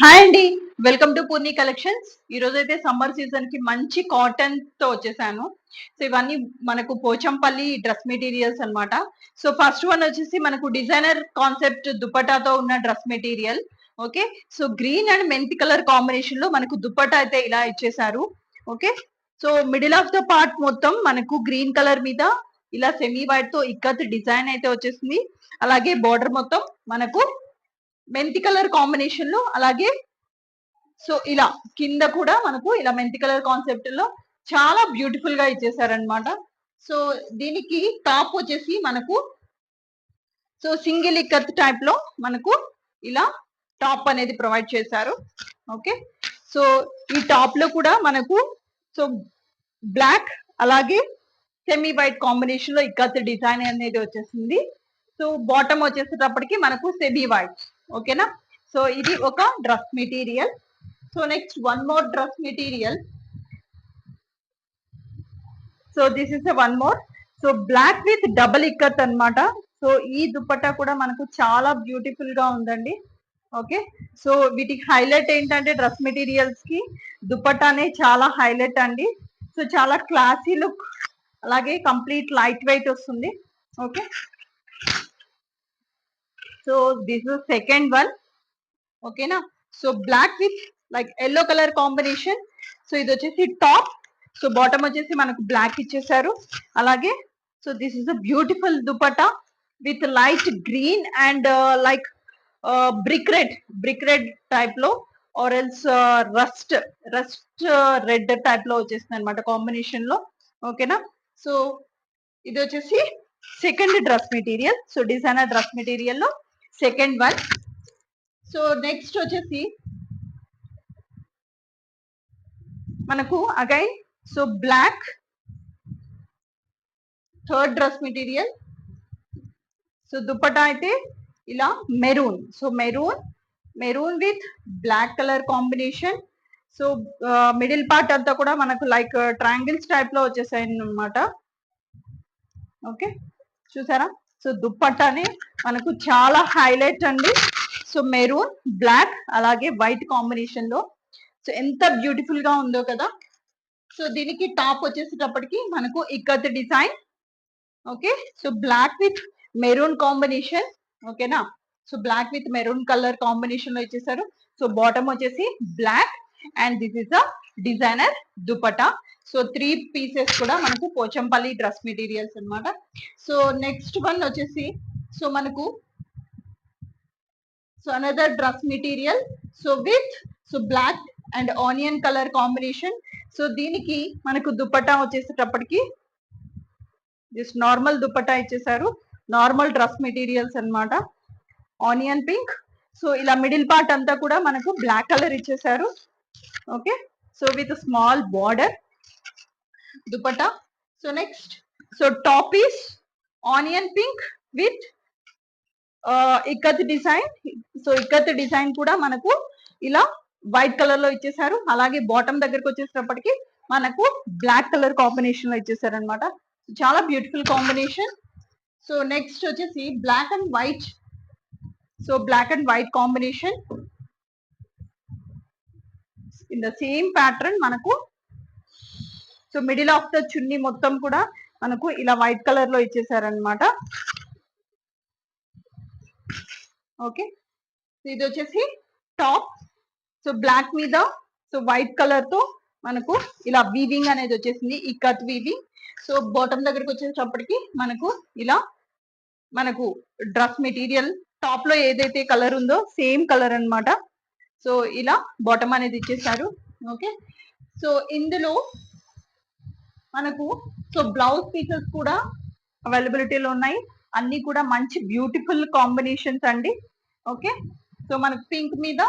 Hi అండి. Welcome to Purni collections ఈ రోజు అయితే సమ్మర్ సీజన్కి మంచి కాటన్తో వచ్చేసాను. సో ఇవన్నీ మనకు పోచంపల్లి డ్రెస్ మెటీరియల్స్ అన్నమాట. సో ఫస్ట్ వన్ వచ్చేసి మనకు డిజైనర్ కాన్సెప్ట్ దుపటాతో ఉన్న dress material okay so green and మెంతి కలర్ కాంబినేషన్లో మనకు దుపటా అయితే ఇలా ఇచ్చేసారు okay so middle of the part మొత్తం మనకు గ్రీన్ కలర్ మీద ఇలా సెమీ వైట్తో ఇక్కత్ డిజైన్ అయితే వచ్చేసింది. అలాగే బార్డర్ మొత్తం మనకు మెంతి కలర్ కాంబినేషన్లో అలాగే సో ఇలా కింద కూడా మనకు ఇలా మెంతి కలర్ కాన్సెప్ట్లో చాలా బ్యూటిఫుల్గా ఇచ్చేసారనమాట సో దీనికి టాప్ వచ్చేసి మనకు సో సింగిల్ ఇక్కత్ టైప్లో మనకు ఇలా టాప్ అనేది ప్రొవైడ్ చేశారు. ఓకే? సో ఈ టాప్లో కూడా మనకు సో బ్లాక్ అలాగే సెమీ వైట్ కాంబినేషన్లో ఇక్కత్ డిజైన్ అనేది వచ్చేసింది. సో బాటమ్ వచ్చేసేటప్పటికి మనకు సెమీ వైట్ ఓకేనా? సో ఇది ఒక dress material. So next one more dress material. So this is one more. So black with double ikkat అన్నమాట. సో ఈ దుపట్టా కూడా మనకు చాలా బ్యూటిఫుల్గా ఉందండి. ఓకే? సో వీటికి హైలైట్ ఏంటంటే డ్రెస్ మెటీరియల్స్కి దుపట్టానే చాలా హైలైట్ అండి. సో చాలా క్లాసీ లుక్. అలాగే కంప్లీట్ లైట్ వెయిట్ వస్తుంది. Okay? So this is second one ఓకేనా so black with like yellow colour combination so ఇది వచ్చేసి టాప్ సో బాటమ్ వచ్చేసి మనకు బ్లాక్ ఇచ్చేసారు. అలాగే so this is a beautiful dupatta with light green and like brick red brick red టైప్లో or else rust rust red టైప్లో వచ్చేసింది అనమాట కాంబినేషన్లో. ఓకేనా సో ఇది వచ్చేసి second dress material so designer dress మెటీరియల్లో. Second one. So next వచ్చేసి మనకు again so black third dress material. So dupatta అయితే ఇలా maroon. So maroon maroon with black colour combination. So middle part అంతా కూడా మనకు లైక్ ట్రయాంగిల్స్ టైప్లో వచ్చేసాయి అన్నమాట ఓకే? చూసారా? సో దుప్పట్టాని మనకు చాలా హైలైట్ అండి. సో మెరూన్ బ్లాక్ అలాగే వైట్ కాంబినేషన్లో. సో ఎంత బ్యూటిఫుల్గా ఉందో కదా. సో దీనికి టాప్ వచ్చేసేటప్పటికి మనకు ikkat design. Okay. So black with maroon combination. ఓకేనా. So black with maroon colour కాంబినేషన్లో ఇచ్చేసారు. సో బాటమ్ వచ్చేసి black and this is a designer dupatta so three pieces కూడా మనకు పోచంపల్లి డ్రెస్ మెటీరియల్స్ అన్నమాట సో నెక్స్ట్ వన్ వచ్చేసి సో మనకు so another dress material so with so black and onion colour combination so దీనికి మనకు దుపట్టా వచ్చేసేటప్పటికి just normal dupatta ఇచ్చేసారు. Normal dress materials అన్నమాట. ఆనియన్ పింక్ సో ఇలా మిడిల్ పార్ట్ అంతా కూడా మనకు బ్లాక్ కలర్ ఇచ్చేసారు. Okay so with small border dupatta so next so top is onion pink with ikkat design so ikkat design కూడా మనకు ఇలా వైట్ కలర్లో ఇచ్చేసారు అలాగే బాటమ్ దగ్గరకు వచ్చేసినప్పటికి మనకు బ్లాక్ కలర్ కాంబినేషన్లో ఇచ్చేసారు అనమాట చాలా బ్యూటిఫుల్ కాంబినేషన్ సో నెక్స్ట్ వచ్చేసి black and white so black and white combination in the same pattern మనకు సో మిడిల్ ఆఫ్ ద చున్నీ మొత్తం కూడా మనకు ఇలా వైట్ కలర్లో ఇచ్చేసారనమాట ఓకే ఇది వచ్చేసి టాప్ సో బ్లాక్ మీద సో వైట్ కలర్తో మనకు ఇలా వీవింగ్ అనేది వచ్చేసింది. ఈ కట్ వీవింగ్ సో బాటమ్ దగ్గరకు వచ్చేటప్పటికి మనకు ఇలా మనకు డ్రెస్ మెటీరియల్ టాప్లో ఏదైతే కలర్ ఉందో సేమ్ కలర్ అన్నమాట. సో ఇలా బాటమ్ అనేది ఇచ్చేసారు. ఓకే సో ఇందులో మనకు సో బ్లౌజ్ పీసెస్ కూడా అవైలబిలిటీలో ఉన్నాయి. అన్ని కూడా మంచి బ్యూటిఫుల్ కాంబినేషన్స్ అండి. ఓకే సో మనకు పింక్ మీద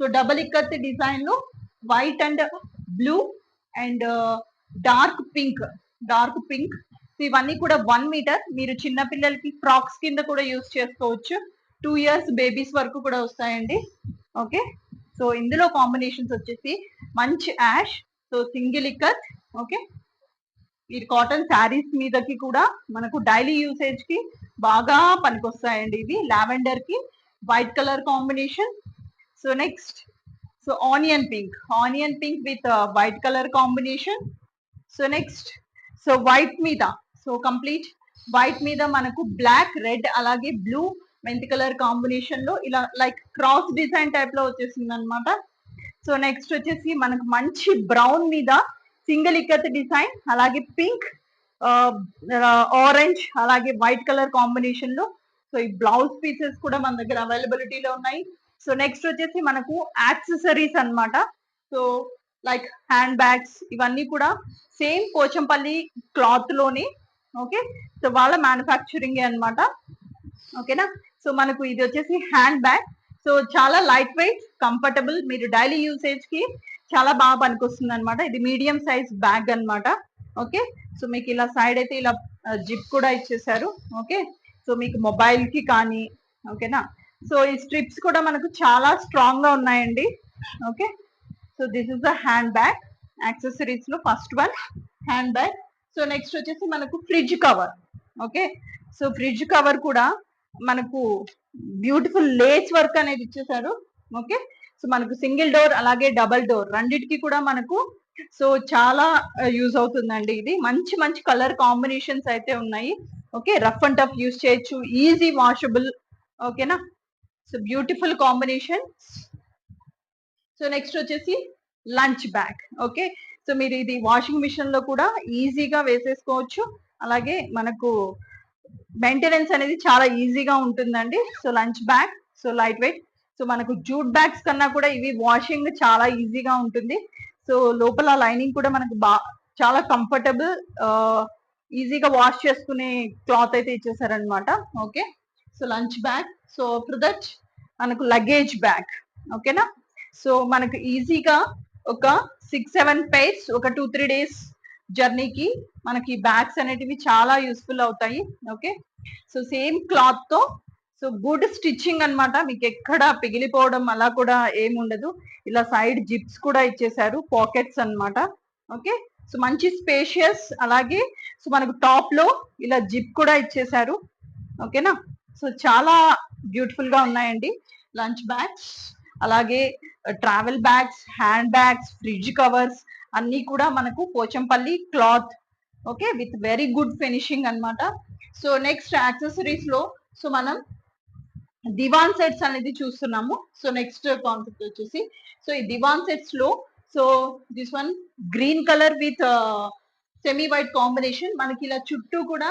సో డబల్ ఇక్కత్ డిజైన్లో white and blue and dark pink dark pink so ఇవన్నీ కూడా వన్ మీటర్ మీరు చిన్న పిల్లలకి ఫ్రాక్స్ కింద కూడా యూస్ చేసుకోవచ్చు. టూ ఇయర్స్ బేబీస్ వరకు కూడా వస్తాయండి. ఓకే సో ఇందులో కాంబినేషన్స్ వచ్చేసి మంచి ash so single ikat okay ఈ కాటన్ శారీస్ మీదకి కూడా మనకు డైలీ యూసేజ్కి బాగా పనికొస్తాయండి ఇవి. లావెండర్కి white colour combination so next so onion pink onion pink with white colour combination so next so white మీద సో కంప్లీట్ వైట్ మీద మనకు బ్లాక్ రెడ్ అలాగే బ్లూ మెంతి కలర్ కాంబినేషన్లో ఇలా లైక్ క్రాస్ డిజైన్ టైప్లో వచ్చేసింది అనమాట సో నెక్స్ట్ వచ్చేసి మనకు మంచి బ్రౌన్ మీద సింగిల్ ఇక్కత్ డిజైన్ అలాగే పింక్ ఆరెంజ్ అలాగే వైట్ కలర్ కాంబినేషన్లో. సో ఈ బ్లౌజ్ పీసెస్ కూడా మన దగ్గర అవైలబిలిటీలో ఉన్నాయి. సో నెక్స్ట్ వచ్చేసి మనకు యాక్సెసరీస్ అన్నమాట. సో లైక్ హ్యాండ్ బ్యాగ్స్ ఇవన్నీ కూడా సేమ్ పోచంపల్లి క్లాత్లోనే ఓకే? సో వాళ్ళ మ్యానుఫ్యాక్చరింగ్ అన్నమాట. ఓకేనా? సో మనకు ఇది వచ్చేసి హ్యాండ్ బ్యాగ్. సో చాలా లైట్ వెయిట్ కంఫర్టబుల్. మీరు డైలీ యూసేజ్కి చాలా బాగా పనికొస్తుంది అనమాట ఇది మీడియం సైజ్ బ్యాగ్ అనమాట ఓకే? సో మీకు ఇలా సైడ్ అయితే ఇలా జిప్ కూడా ఇచ్చేసారు. ఓకే? సో మీకు మొబైల్కి కానీ ఓకేనా? సో ఈ స్ట్రిప్స్ కూడా మనకు చాలా స్ట్రాంగ్గా ఉన్నాయండి. Okay? So this is the hand bag. యాక్సెసరీస్లో first one hand bag. So next వచ్చేసి మనకు fridge cover. Okay? So fridge cover కూడా మనకు బ్యూటిఫుల్ లేస్ వర్క్ అనేది ఇచ్చేసారు. ఓకే? సో మనకు సింగిల్ డోర్ అలాగే డబల్ డోర్ రెండిటికి కూడా మనకు సో చాలా uh, యూజ్ అవుతుందండి ఇది. మంచి మంచి కలర్ కాంబినేషన్స్ అయితే ఉన్నాయి. Okay rough and tough use చేయొచ్చు. ఈజీ వాషబుల్ ఓకేనా so beautiful combination so next వచ్చేసి లంచ్ బ్యాగ్ ఓకే సో మీరు ఇది వాషింగ్ మిషన్లో కూడా ఈజీగా వేసేసుకోవచ్చు. అలాగే మనకు మెయింటెనెన్స్ అనేది చాలా ఈజీగా ఉంటుందండి. So lunch bag so light weight so మనకు జూట్ బ్యాగ్స్ కన్నా కూడా ఇవి వాషింగ్ చాలా ఈజీగా ఉంటుంది. సో లోపల లైనింగ్ కూడా మనకు బా చాలా కంఫర్టబుల్ ఈజీగా వాష్ చేసుకునే క్లాత్ అయితే ఇచ్చేసారనమాట okay so lunch bag so for that మనకు లగేజ్ బ్యాగ్ ఓకేనా సో మనకు ఈజీగా ఒక సిక్స్ సెవెన్ పేర్స్ ఒక టూ త్రీ డేస్ జర్నీకి మనకి బ్యాగ్స్ అనేటివి చాలా యూస్ఫుల్ అవుతాయి. ఓకే సో సేమ్ క్లాత్తో సో గుడ్ స్టిచ్చింగ్ అన్నమాట. మీకు ఎక్కడ పిగిలిపోవడం అలా కూడా ఏముండదు ఇలా సైడ్ జిప్స్ కూడా ఇచ్చేసారు పాకెట్స్ అన్నమాట. ఓకే? సో మంచి స్పేషియస్. అలాగే సో మనకు టాప్లో ఇలా జిప్ కూడా ఇచ్చేసారు ఓకేనా? సో చాలా బ్యూటిఫుల్గా ఉన్నాయండి. లంచ్ బ్యాగ్స్ అలాగే travel bags hand bags fridge covers అన్ని కూడా మనకు Pochampally cloth. Okay? With very good finishing అన్నమాట. సో నెక్స్ట్ యాక్సెసరీస్లో సో మనం దివాన్ సెట్స్ అనేది చూస్తున్నాము. సో నెక్స్ట్ కాన్సెప్ట్ వచ్చేసి సో ఈ divan సెట్స్లో so this one green colour with semi white combination మనకి ఇలా చుట్టూ కూడా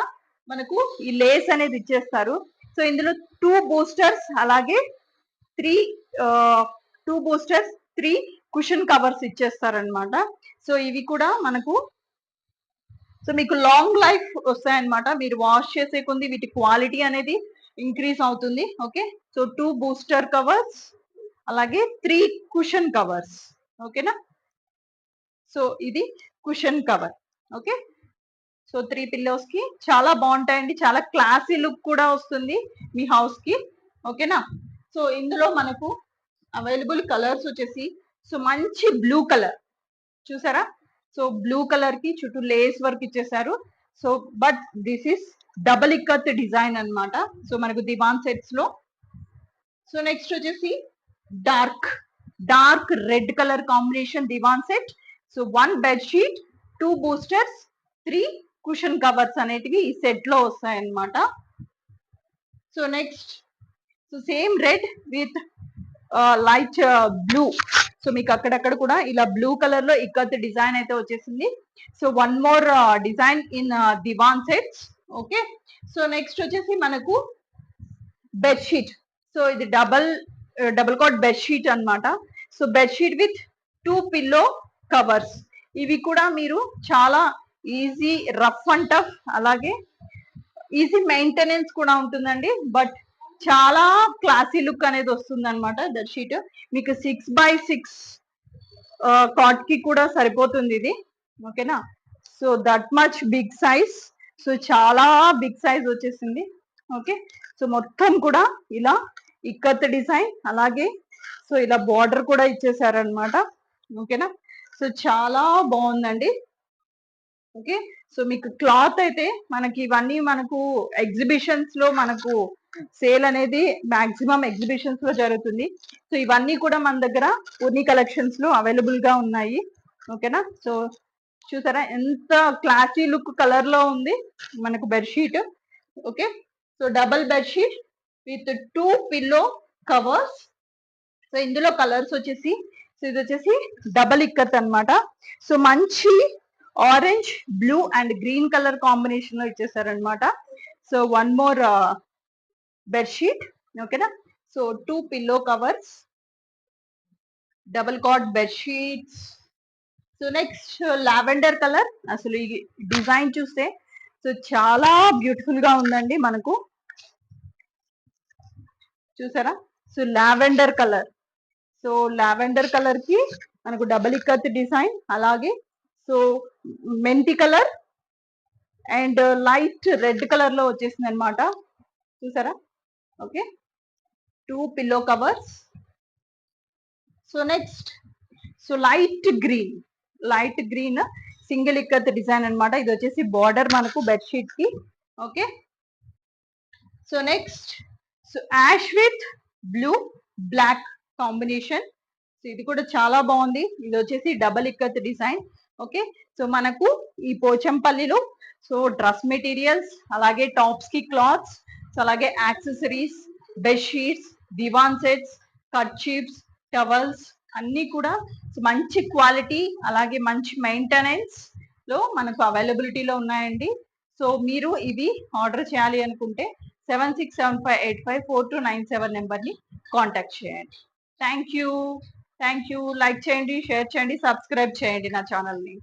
మనకు ఈ లేస్ అనేది ఇచ్చేస్తారు. సో ఇందులో టూ బూస్టర్స్ అలాగే three two boosters three cushion covers ఇచ్చేస్తారనమాట so ఇవి కూడా మనకు సో మీకు లాంగ్ లైఫ్ వస్తాయన్నమాట. మీరు వాష్ చేసే కొంది వీటి క్వాలిటీ అనేది ఇంక్రీజ్ అవుతుంది okay? So two booster covers అలాగే త్రీ కుషన్ కవర్స్ ఓకేనా? సో ఇది cushion cover okay? So three పిల్లోస్కి చాలా బాగుంటాయండి చాలా క్లాసీ లుక్ కూడా వస్తుంది మీ హౌస్కి ఓకేనా? సో ఇందులో మనకు అవైలబుల్ కలర్స్ వచ్చేసి సో మంచి బ్లూ కలర్ చూసారా? సో బ్లూ కలర్కి చుట్టూ లేస్ వర్క్ ఇచ్చేసారు. So but this is double ikat design అన్నమాట. సో మనకు దివాన్ సెట్స్లో. సో నెక్స్ట్ వచ్చేసి dark dark red colour combination divan set so one bed sheet two boosters three cushion covers అనేటివి ఈ సెట్లో వస్తాయి అన్నమాట so next so same red with light blue so మీకు అక్కడక్కడ కూడా ఇలా బ్లూ కలర్లో ఇక్కత్ డిజైన్ అయితే వచ్చేసింది. So one more design in divan sets okay? So next వచ్చేసి మనకు బెడ్షీట్ సో ఇది డబల్ డబుల్ కాట్ బెడ్షీట్ అనమాట so bedsheet with two pillow covers ఇవి కూడా మీరు చాలా ఈజీ రఫ్ అండ్ టఫ్ అలాగే ఈజీ మెయింటెనెన్స్ కూడా ఉంటుందండి. బట్ చాలా క్లాసీ లుక్ అనేది వస్తుంది అనమాట బెడ్ షీట్ మీకు సిక్స్ బై సిక్స్ కాట్కి కూడా సరిపోతుంది ఇది. ఓకేనా so that much big size so చాలా బిగ్ సైజ్ వచ్చేసింది. ఓకే? సో మొత్తం కూడా ఇలా ఇక్కత్ డిజైన్ అలాగే సో ఇలా బార్డర్ కూడా ఇచ్చేసారనమాట ఓకేనా? సో చాలా బాగుందండి. ఓకే? సో మీకు క్లాత్ అయితే మనకి ఇవన్నీ మనకు ఎగ్జిబిషన్స్లో మనకు సేల్ అనేది మాక్సిమం ఎగ్జిబిషన్స్లో జరుగుతుంది. సో ఇవన్నీ కూడా మన దగ్గర ఉన్ని కలెక్షన్స్లో అవైలబుల్గా ఉన్నాయి. ఓకేనా? సో చూసారా? ఎంత క్లాసీ లుక్ కలర్లో ఉంది మనకు bedsheet okay so double bedsheet with two pillow covers so ఇందులో కలర్స్ వచ్చేసి సో ఇది వచ్చేసి డబల్ ఇక్కత్ అన్నమాట. సో మంచి orange blue and green colour కాంబినేషన్లో ఇచ్చేసారనమాట సో వన్ మోర్ బెడ్షీట్ ఓకేనా so two pillow covers double cot bedsheets so next lavender colour అసలు ఈ డిజైన్ చూస్తే సో చాలా బ్యూటిఫుల్గా ఉందండి మనకు. చూసారా? So lavender colour so lavender కలర్కి మనకు డబుల్ ఇక్కత్ డిజైన్ అలాగే సో మెంతి కలర్ అండ్ లైట్ రెడ్ కలర్లో వచ్చేసింది అనమాట చూసారా? Okay. Two pillow covers so next so light green light green single ikat design అన్నమాట. ఇది వచ్చేసి బార్డర్ మనకు బెడ్షీట్కి. Okay? So next so ash with blue black combination. So ఇది కూడా చాలా బాగుంది. ఇది వచ్చేసి double ikat design. Okay? So మనకు ఈ పోచంపల్లిలో సో డ్రెస్ మెటీరియల్స్ అలాగే టాప్స్కి క్లాత్స్ సో అలాగే accessories bedsheets divan sets cut చీప్స్ towels అన్ని కూడా మంచి క్వాలిటీ అలాగే మంచి మెయింటెనెన్స్లో మనకు అవైలబిలిటీలో ఉన్నాయండి. సో మీరు ఇవి ఆర్డర్ చేయాలి అనుకుంటే seven six seven five eight five four two nine seven నెంబర్ని కాంటాక్ట్ చేయండి. Thank you thank you like చేయండి షేర్ చేయండి సబ్స్క్రైబ్ చేయండి నా ఛానల్ని.